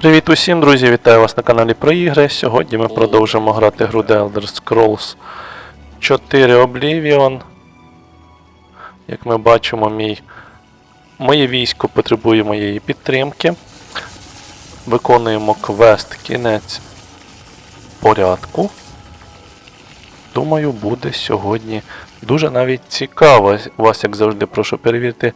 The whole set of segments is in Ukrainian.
Привіт усім, друзі! Вітаю вас на каналі про ігри. Сьогодні ми продовжимо грати гру The Elder Scrolls 4 Oblivion. Як ми бачимо, мій... моє військо потребує моєї підтримки. Виконуємо квест кінець порядку. Думаю, буде сьогодні дуже навіть цікаво. Вас, як завжди, прошу перевірити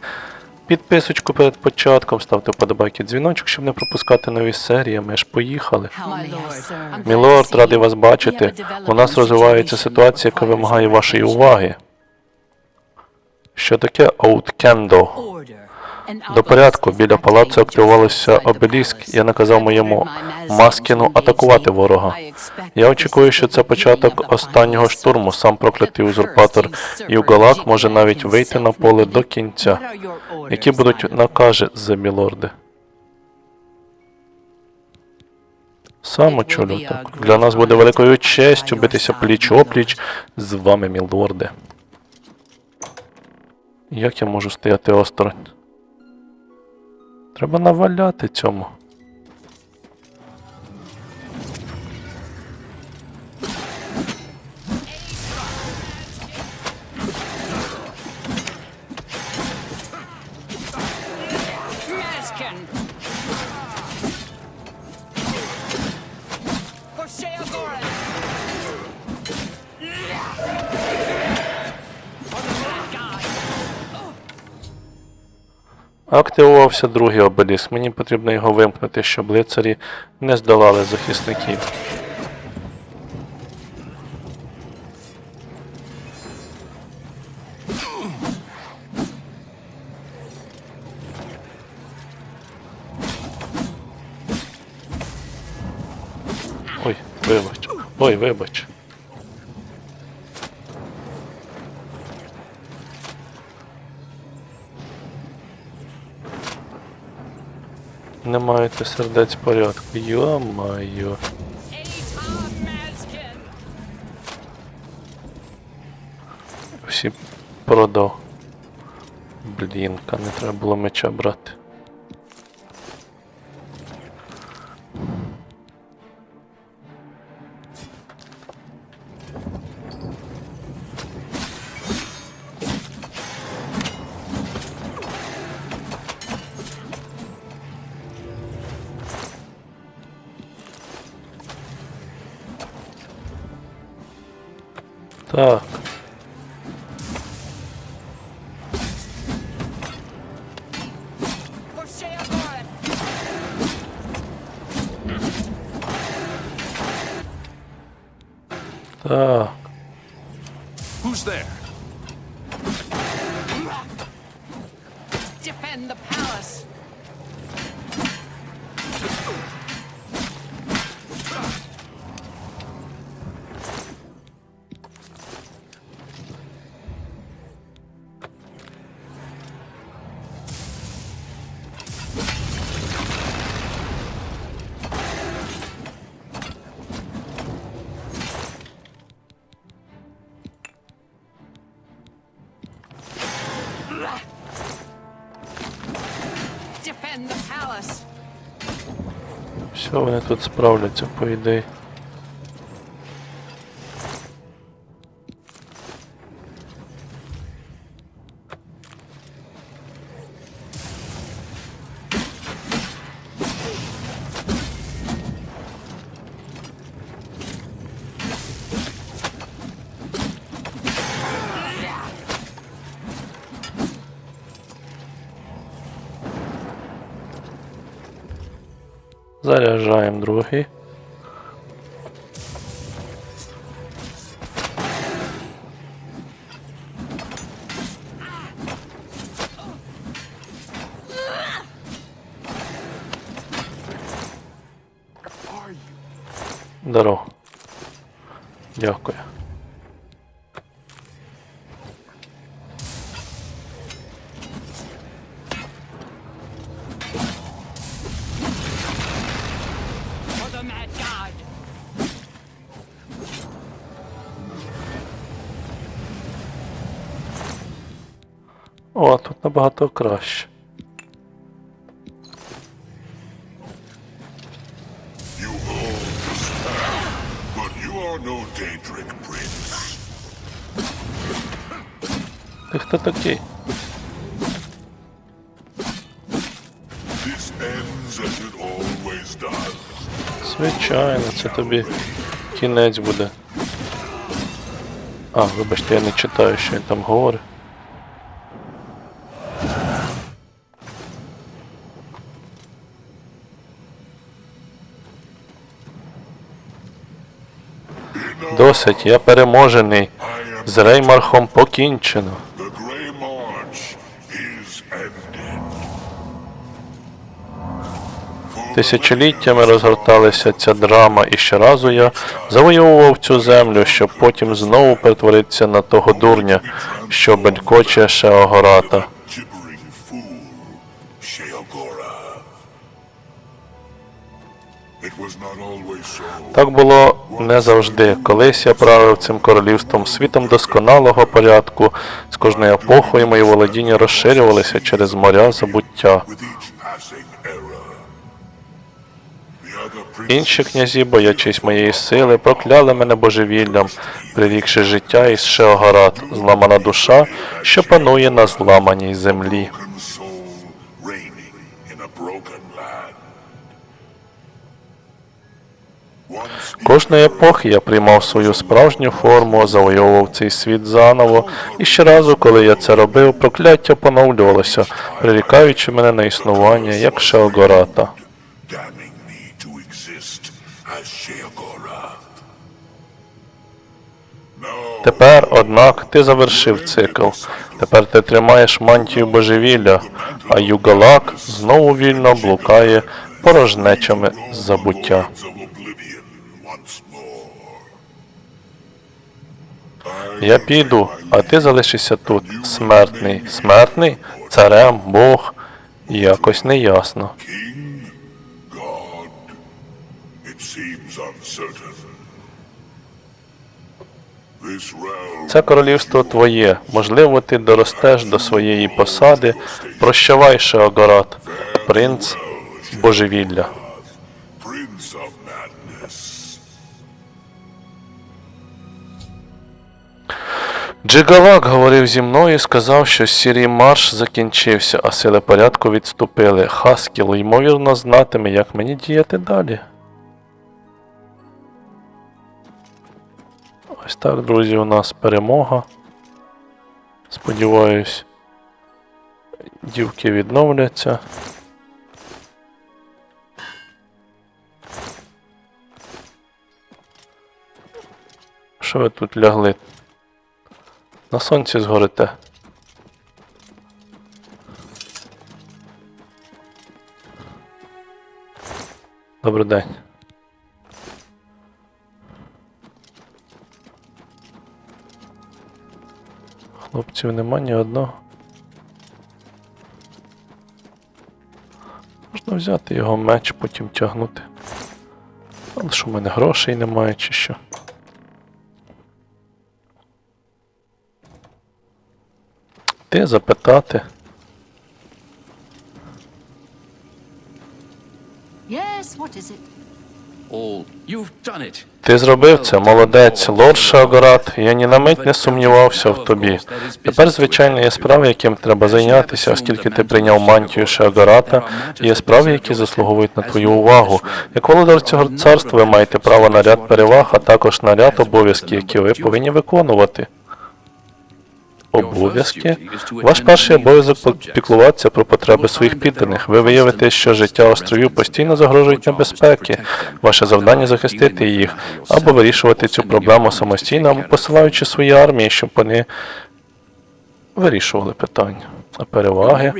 підписочку перед початком, ставте вподобайки дзвіночок, щоб не пропускати нові серії. Ми ж поїхали. Мілорд, радий вас бачити. У нас розвивається ситуація, яка вимагає вашої уваги. Що таке Ауткендо? До порядку, біля палацу активувався обеліск. Я наказав моєму Маскіну атакувати ворога. Я очікую, що це початок останнього штурму. Сам проклятий узурпатор Югалак може навіть вийти на поле до кінця. Які будуть накази за мілорди? Чолю так. Для нас буде великою честю битися пліч опліч з вами, мілорди. Як я можу стояти осторонь? Треба наваляти цьому. Активувався другий обеліск. Мені потрібно його вимкнути, щоб лицарі не здолали захисників. Ой, вибач. Ой, вибач. Не маєте сердець порядку. Йо-майо. Всі продав. Блінка, не треба було меча брати. Так. Все, вони тут справляться, по ідеї. Здорово. Дякую. О, тут набагато краще. Хто такий? Звичайно, це тобі кінець буде. А, вибачте, я не читаю, що він там говорить. Досить, я переможений. З Реймархом покінчено. Тисячоліттями розгорталася ця драма, і щоразу я завоював цю землю, щоб потім знову перетворитися на того дурня, що белькоче Шеогората. Так було не завжди. Колись я правив цим королівством світом досконалого порядку. З кожною епохою мої володіння розширювалися через моря забуття. Інші князі, боячись моєї сили, прокляли мене божевіллям, прирікши життя із Шеогорат, зламана душа, що панує на зламаній землі. Кожної епохи я приймав свою справжню форму, завойовував цей світ заново, і щоразу, коли я це робив, прокляття поновлювалося, прирікаючи мене на існування як Шеогората. Тепер, однак, ти завершив цикл. Тепер ти тримаєш мантію божевілля, а Югалак знову вільно блукає порожнечами забуття. Я піду, а ти залишишся тут, смертний. Смертний? Царем, Бог. Якось неясно. Це королівство твоє. Можливо, ти доростеш до своєї посади. Прощавай, Шеогорат, принц божевілля. Джигалак говорив зі мною і сказав, що сірій марш закінчився, а сили порядку відступили. Хаскіл, ймовірно, знатиме, як мені діяти далі. Ось так, друзі, у нас перемога. Сподіваюсь, дівки відновляться. Що ви тут лягли? На сонці згорите. Добрий день. Хлопців нема ні одного. Можна взяти його меч, потім тягнути. Але що в мене грошей немає чи що. Ти запитати. Yes, what is it? Ти зробив це, молодець, лорд Шагорат. Я ні на мить не сумнівався в тобі. Тепер, звичайно, є справи, яким треба зайнятися, оскільки ти прийняв мантію Шагората, є справи, які заслуговують на твою увагу. Як володар цього царства, ви маєте право на ряд переваг, а також на ряд обов'язків, які ви повинні виконувати. Обов'язки? Ваш перший обов'язок піклуватися про потреби своїх підданих. Ви виявите, що життя островів постійно загрожують небезпеки. Ваше завдання захистити їх або вирішувати цю проблему самостійно, або посилаючи свої армії, щоб вони вирішували питання. Переваги.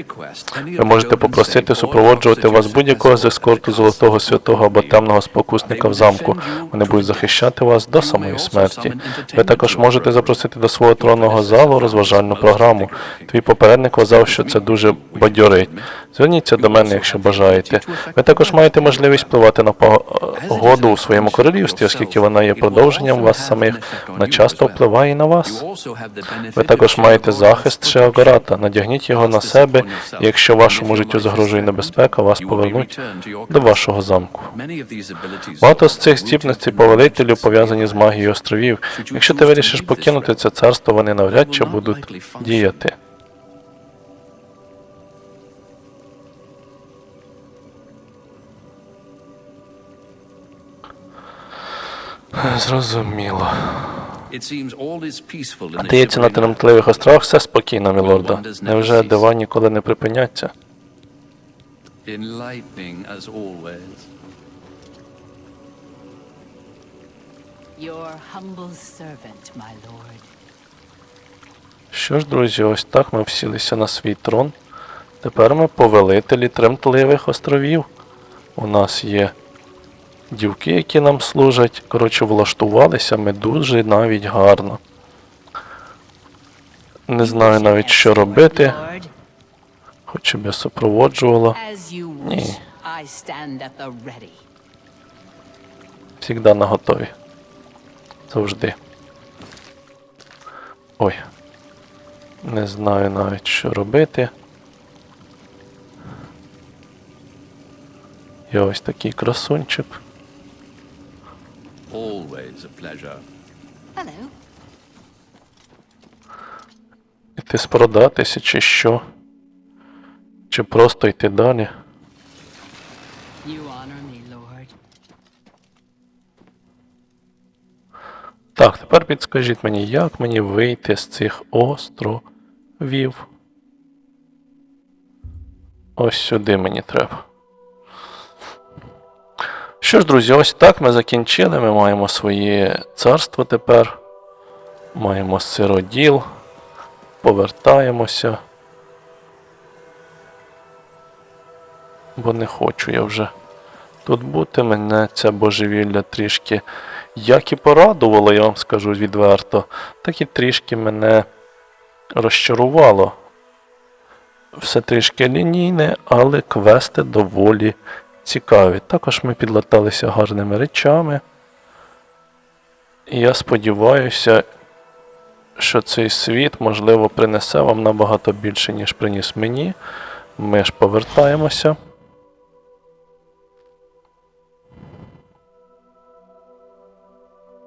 Ви можете попросити супроводжувати вас будь-якого з ескорту золотого святого або темного спокусника в замку. Вони будуть захищати вас до самої смерті. Ви також можете запросити до свого тронного залу розважальну програму. Твій попередник вважав, що це дуже бадьорить. Зверніться до мене, якщо бажаєте. Ви також маєте можливість впливати на погоду у своєму королівстві, оскільки вона є продовженням вас самих, вона часто впливає на вас. Ви також маєте захист Шеогората. Надягніть його на себе, якщо вашому життю загрожує небезпека, вас повернуть до вашого замку. Багато з цих здібностей повелителю пов'язані з магією островів. Якщо ти вирішиш покинути це царство, вони навряд чи будуть діяти. Зрозуміло. Здається, на тремтливих островах все спокійно, мілорда. Невже дива ніколи не припиняться? Enlightening as always. Your humble servant, my lord. Що ж, друзі, ось так ми всілися на свій трон. Тепер ми повелителі тремтливих островів. У нас є дівки, які нам служать. Коротше, влаштувалися ми дуже навіть гарно. Не знаю навіть, що робити, хоч би супроводжувала. as Ні. Всігда на готові. Завжди. Ой. Не знаю навіть, що робити. Я ось такий красунчик. Always a pleasure. Hello. Іти спродатися чи що? Чи просто йти далі? You honor me, lord. Так, тепер підскажіть мені, як мені вийти з цих островів? Ось сюди мені треба. Що ж, друзі, ось так ми закінчили. Ми маємо своє царство тепер. Маємо сироділ. Повертаємося. Бо не хочу я вже тут бути. Мене ця божевілля трішки як і порадувало, я вам скажу відверто, так і трішки мене розчарувало. Все трішки лінійне, але квести доволі цікаві. Також ми підлаталися гарними речами. І я сподіваюся, що цей світ, можливо, принесе вам набагато більше, ніж приніс мені. Ми ж повертаємося.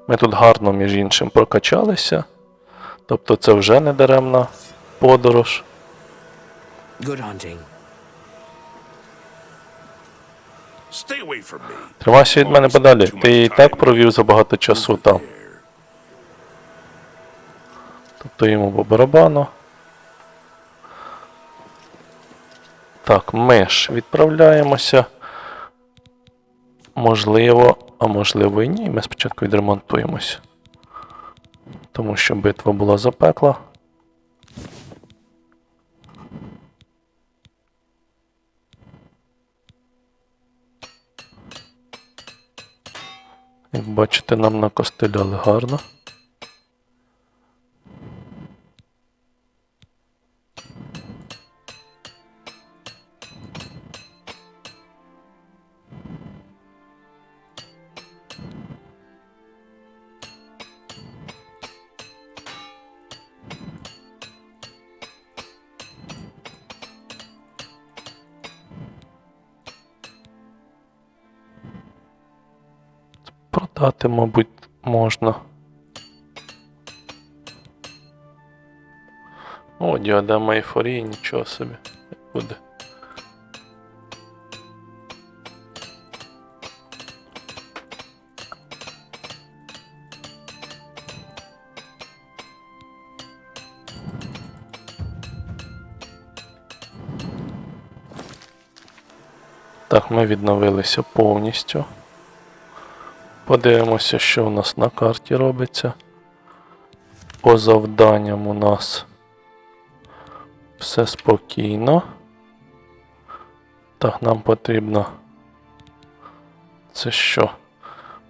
Ми тут гарно, між іншим, прокачалися. Тобто це вже не даремна подорож. Good hunting. Тримайся від мене подалі. Ти і так провів забагато часу там. Тобто йому по барабану. Так, ми ж відправляємося. Можливо, а можливо і ні. Ми спочатку відремонтуємось. Тому що битва була запекла. Як бачите, нам накостиляли гарно. Діадема ейфорії, нічого собі. Буде. Так, ми відновилися повністю. Подивимося, що у нас на карті робиться. По завданням у нас все спокійно. Так, нам потрібно. Це що?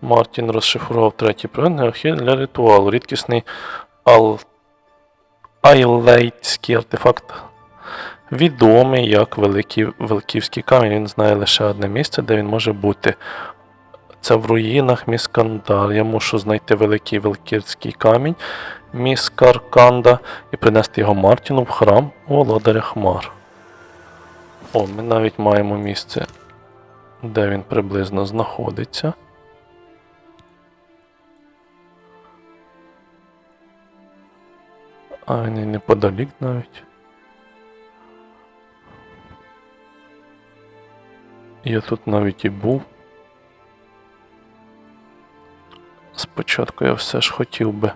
Мартін розшифрував третій провід необхідний для ритуалу. Рідкісний ал... айлейтський артефакт. Відомий як Великий... Великівський камінь. Він знає лише одне місце, де він може бути. Це в руїнах Міскандар. Я мушу знайти великий великірський камінь Міскарканда і принести його Мартіну в храм Володаря Хмар. О, ми навіть маємо місце, де він приблизно знаходиться. А ні, неподалік навіть. Я тут навіть і був. Спочатку я все ж хотів би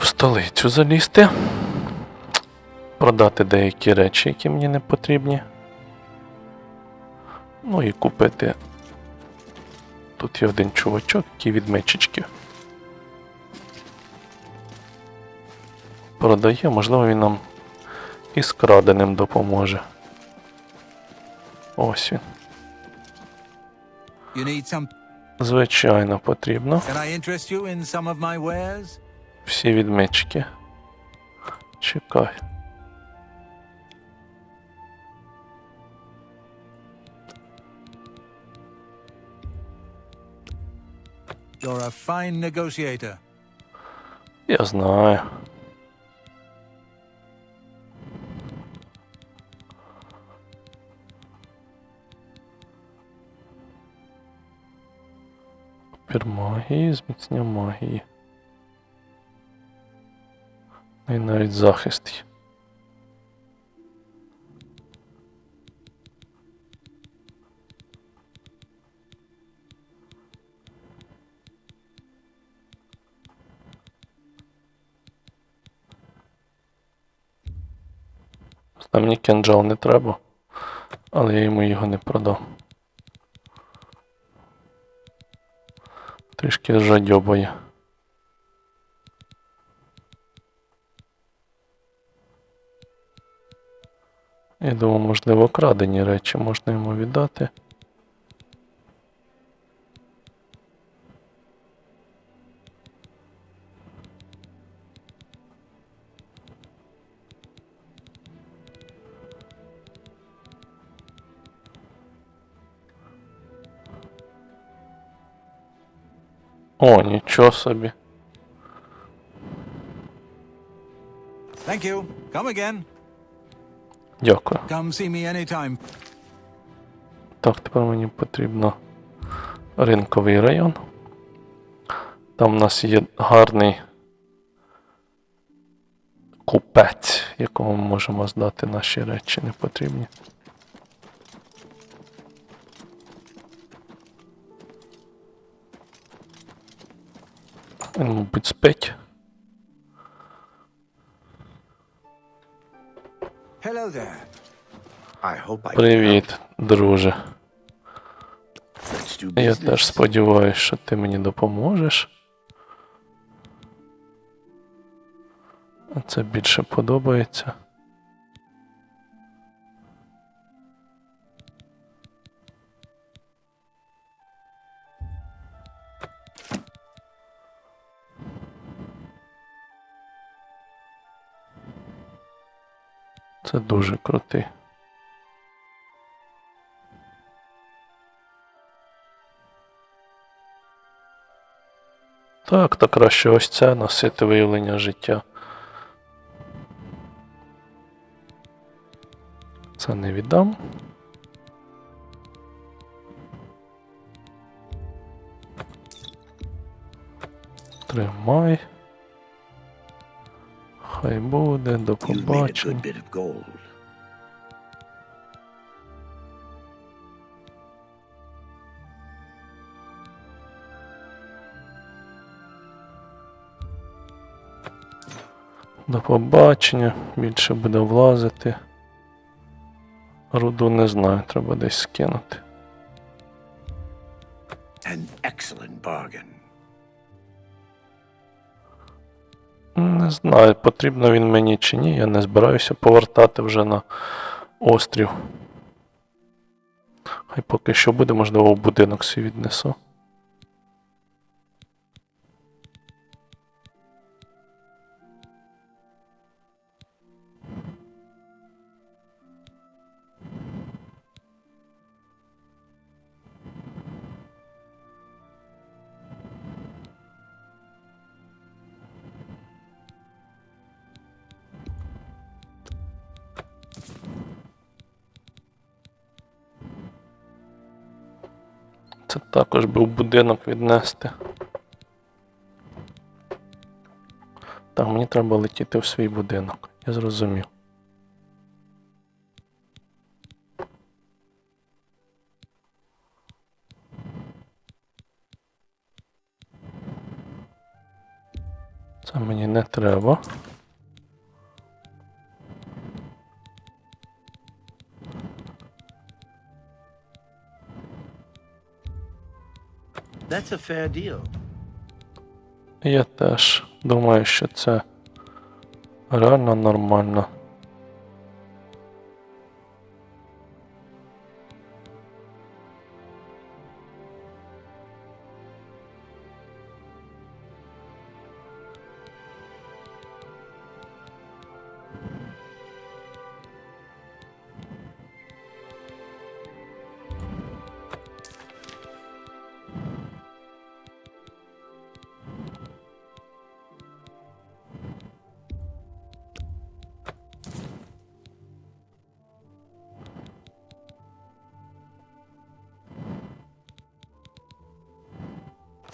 в столицю залізти, продати деякі речі, які мені не потрібні. Ну і купити. Тут є один чувачок, який від мечечки. Продає, можливо, він нам і з краденим допоможе. Ось він. Звичайно, потрібно. Всі відмички. Чекай. You're a fine negotiator. Я знаю. Опір магії, зміцнення магії. І навіть захист. є. Та мені кинджал не треба, але я йому його не продав. Трішки жадьобає. Я думаю, можливо, крадені речі можна йому віддати. О, нічого собі. Thank. Come again. Дякую. Так, тепер мені потрібно ринковий район. Там у нас є гарний купець, якому ми можемо здати наші речі непотрібні. Він, мабуть, спить. Hello there. I hope I Привіт, друже. Let's do Я business. теж сподіваюся, що ти мені допоможеш. А Це більше подобається. Це дуже крутий. Так, то краще ось це носити виявлення життя. Це не віддам. Тримай. Хай буде, до побачення. До побачення. Більше буде влазити. Руду не знаю, треба десь скинути. An excellent bargain. Не знаю, потрібно він мені чи ні. Я не збираюся повертати вже на острів. Хай поки що буде, можливо, в будинок свій віднесу. Це також був будинок віднести. Так, мені треба летіти в свій будинок. Я зрозумів. Це мені не треба. That's a fair deal. Я теж думаю, що це реально нормально.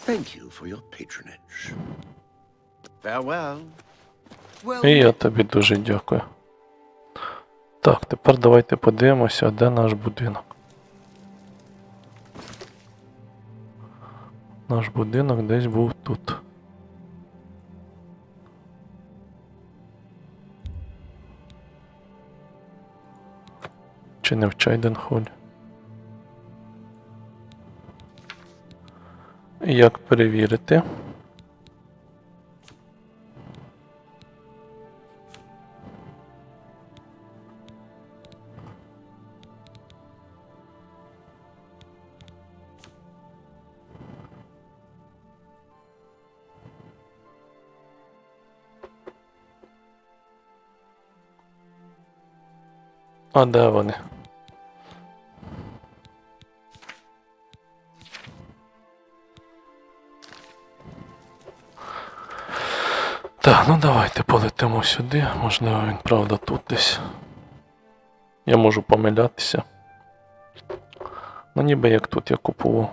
Thank you for your patronage. Farewell. І я тобі дуже дякую. Так, тепер давайте подивимося, де наш будинок. Наш будинок десь був тут. Чи не в Чайденхолі? Як перевірити? А де вони? Давайте сюди. Можливо, він правда тут десь. Я можу помилятися. Ну ніби як тут я купував.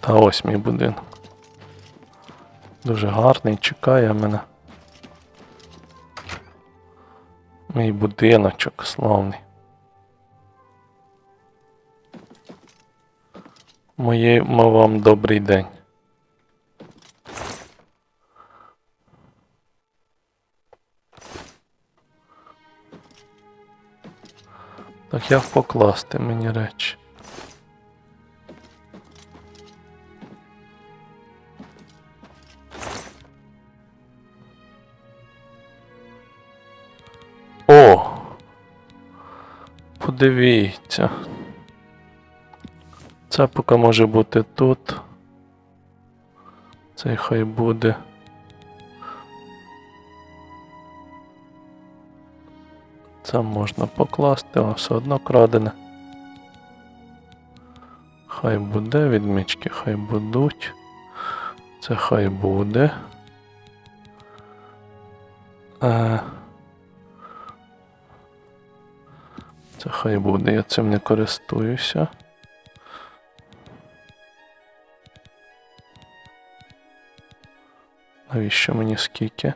Та ось мій будинок. Дуже гарний, чекає мене. Мій будиночок славний. Моє мо вам добрий день. Так як покласти мені речі? Подивіться. Це поки може бути тут. Цей хай буде. Це можна покласти, а все одно крадене. Хай буде, відмічки хай будуть. Це хай буде. Е, хай буде, я цим не користуюся. Навіщо мені скільки?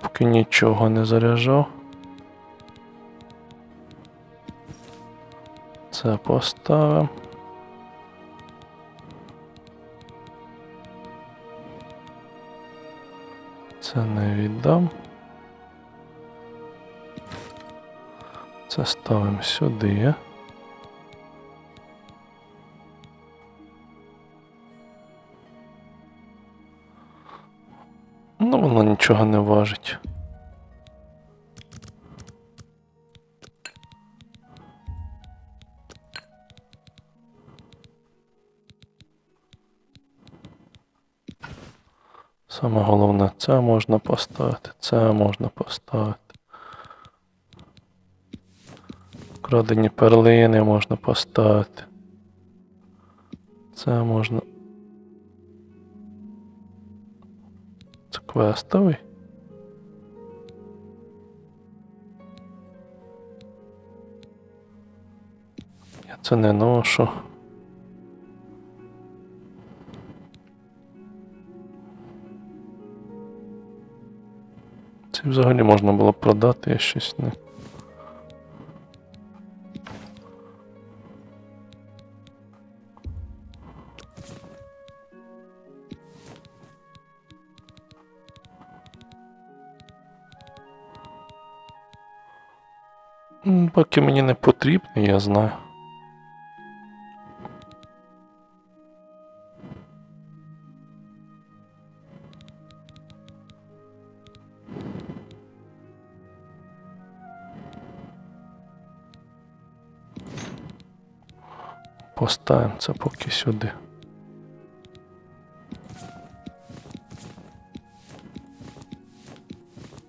Поки нічого не заряджав. Це поставимо. Це не віддам. Це ставимо сюди. Ну, воно нічого не важить. Саме головне, це можна поставити, це можна поставити. Крадені перлини можна поставити. Це можна. Це квестовий. Я це не ношу. Взагалі можна було продати, я щось не. Поки мені не потрібно, я знаю. Поставимо це поки сюди.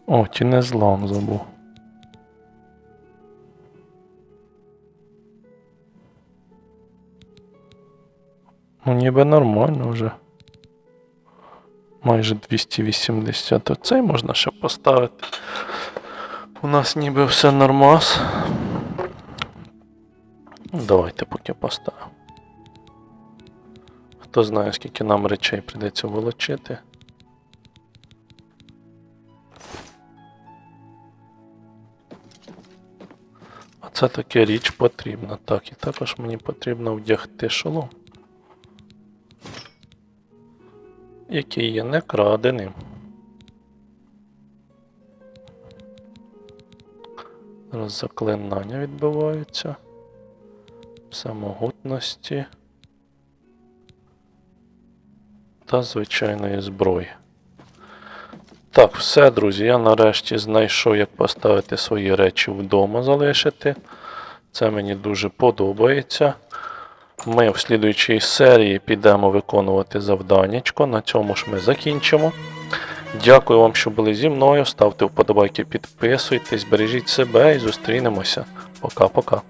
О, тінезлам забув. Ну, ніби нормально вже. Майже 280. Оцей можна ще поставити. У нас ніби все нормас. Давайте поки поставимо. Хто знає, скільки нам речей прийдеться волочити. А це таке річ потрібна. Так, і також мені потрібно вдягти шолом. Який є не краденим. Зараз заклинання відбуваються. Самогутності. Та звичайної зброї. Так, все, друзі. Я нарешті знайшов, як поставити свої речі вдома залишити. Це мені дуже подобається. Ми в слідуючій серії підемо виконувати завданнячко. На цьому ж ми закінчимо. Дякую вам, що були зі мною. Ставте вподобайки, підписуйтесь, бережіть себе і зустрінемося. Пока-пока.